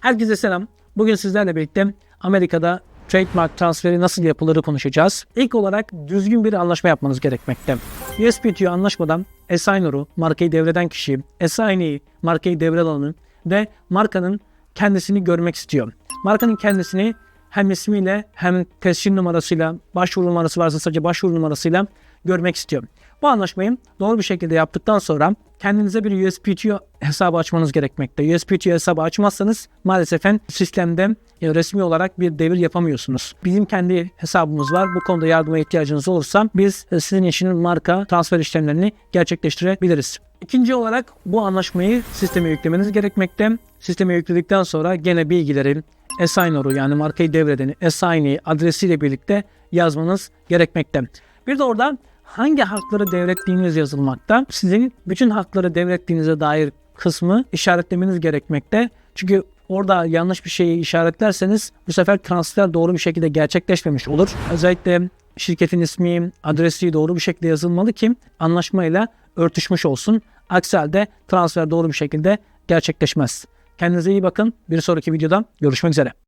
Herkese selam. Bugün sizlerle birlikte Amerika'da trademark transferi nasıl yapılır konuşacağız. İlk olarak düzgün bir anlaşma yapmanız gerekmekte. USPTO anlaşmadan assigner'u, markayı devreden kişi, assignee'yi, markayı devralanı ve markanın kendisini görmek istiyor. Markanın kendisini hem ismiyle hem tescil numarasıyla, başvuru numarası varsa sadece başvuru numarasıyla görmek istiyor. Bu anlaşmayı doğru bir şekilde yaptıktan sonra kendinize bir USPTO hesabı açmanız gerekmekte. USPTO hesabı açmazsanız maalesef sistemde resmi olarak bir devir yapamıyorsunuz. Bizim kendi hesabımız var. Bu konuda yardıma ihtiyacınız olursa biz e, sizin için marka transfer işlemlerini gerçekleştirebiliriz. İkinci olarak bu anlaşmayı sisteme yüklemeniz gerekmekte. Sisteme yükledikten sonra gene bilgileri assigner'u yani markayı devredeni, assignee'yi adresiyle birlikte yazmanız gerekmekte. Bir de orada hangi hakları devrettiğiniz yazılmakta. Sizin bütün hakları devrettiğinize dair kısmı işaretlemeniz gerekmekte. Çünkü orada yanlış bir şeyi işaretlerseniz bu sefer transfer doğru bir şekilde gerçekleşmemiş olur. Özellikle şirketin ismi, adresi doğru bir şekilde yazılmalı ki anlaşmayla örtüşmüş olsun. Aksi halde transfer doğru bir şekilde gerçekleşmez. Kendinize iyi bakın. Bir sonraki videoda görüşmek üzere.